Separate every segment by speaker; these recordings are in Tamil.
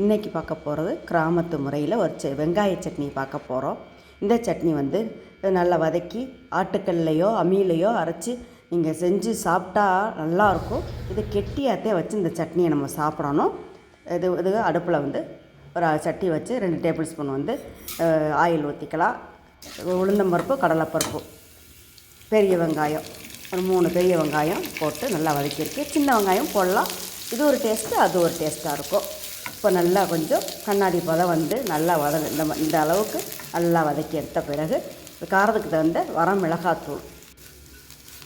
Speaker 1: இன்றைக்கி பார்க்க போகிறது கிராமத்து முறையில் ஒரு செ வெங்காய சட்னி பார்க்க போகிறோம் இந்த சட்னி வந்து நல்லா வதக்கி ஆட்டுக்கல்லையோ அம்மியிலையோ அரைச்சி நீங்கள் செஞ்சு சாப்பிட்டா நல்லாயிருக்கும் இது கெட்டியாத்தே வச்சு இந்த சட்னியை நம்ம சாப்பிடணும். இது இது அடுப்பில் வந்து ஒரு சட்டி வச்சு ரெண்டு டேபிள் ஸ்பூன் வந்து ஆயில் ஊற்றிக்கலாம் உளுந்தம்பருப்பு கடலைப்பருப்பு. பெரிய வெங்காயம் ஒரு மூணு பெரிய வெங்காயம் போட்டு நல்லா வதக்கியிருக்கு. சின்ன வெங்காயம் போடலாம். இது ஒரு டேஸ்ட்டு அது ஒரு டேஸ்ட்டாக இருக்கும். இப்போ நல்லா கொஞ்சம் கண்ணாடி பதம் வந்து நல்லா வத இந்த இந்த அளவுக்கு நல்லா வதக்கி எடுத்த பிறகு காரத்துக்கு தகுந்த வரம் மிளகாத்தூள்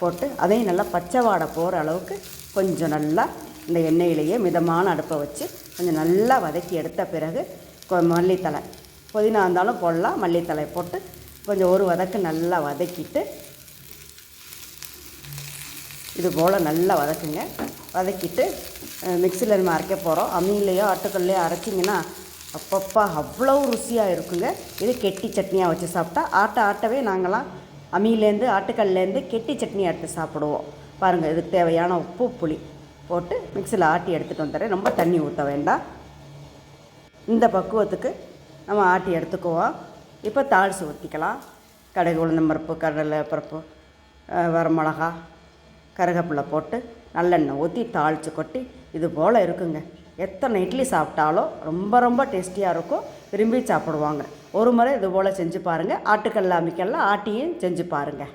Speaker 1: போட்டு அதையும் நல்லா பச்சை வாடை போகிற அளவுக்கு கொஞ்சம் நல்லா இந்த எண்ணெயிலேயே மிதமான அடுப்பை வச்சு கொஞ்சம் நல்லா வதக்கி எடுத்த பிறகு கொ- மல்லித்தழை. புதினா இருந்தாலும் போடலாம் மல்லித்தழை போட்டு கொஞ்சம் ஒரு வதக்கு நல்லா வதக்கிட்டு இது போல் நல்லா வதக்குங்க. வதக்கிட்டு மிக்சியில் நம்ம அரைக்க போகிறோம் அம்மியிலையோ ஆட்டுக்கல்லையோ அரைச்சிங்கன்னா அப்பப்பா அவ்வளோ ருசியாக இருக்குங்க. இது கெட்டி சட்னியாக வச்சு சாப்பிட்டா ஆட்ட ஆட்டவே நாங்களாம் அம்மியிலேருந்து ஆட்டுக்கல்லேருந்து கெட்டி சட்னி எடுத்து சாப்பிடுவோம். பாருங்கள் இதுக்கு தேவையான உப்பு புளி போட்டு மிக்சியில் ஆட்டி எடுத்துகிட்டு வந்துடுறேன். ரொம்ப தண்ணி ஊற்ற வேண்டாம். இந்த பக்குவத்துக்கு நம்ம ஆட்டி எடுத்துக்குவோம். இப்போ தாளிச்சு ஊற்றிக்கலாம் கடுகு உளுந்தம்பருப்பு கடலை பருப்பு வரமிளகா கருவேப்பிலை போட்டு நல்லெண்ணெய் ஊற்றி தாளித்து கொட்டி இது போல் இருக்குங்க. எத்தனை இட்லி சாப்பிட்டாலும் ரொம்ப ரொம்ப டேஸ்டியாக இருக்கும். விரும்பி சாப்பிடுவாங்க. ஒரு முறை இது போல் செஞ்சு பாருங்கள் ஆட்டுக்கல்ல அமைக்கல்ல ஆட்டியும் செஞ்சு பாருங்கள்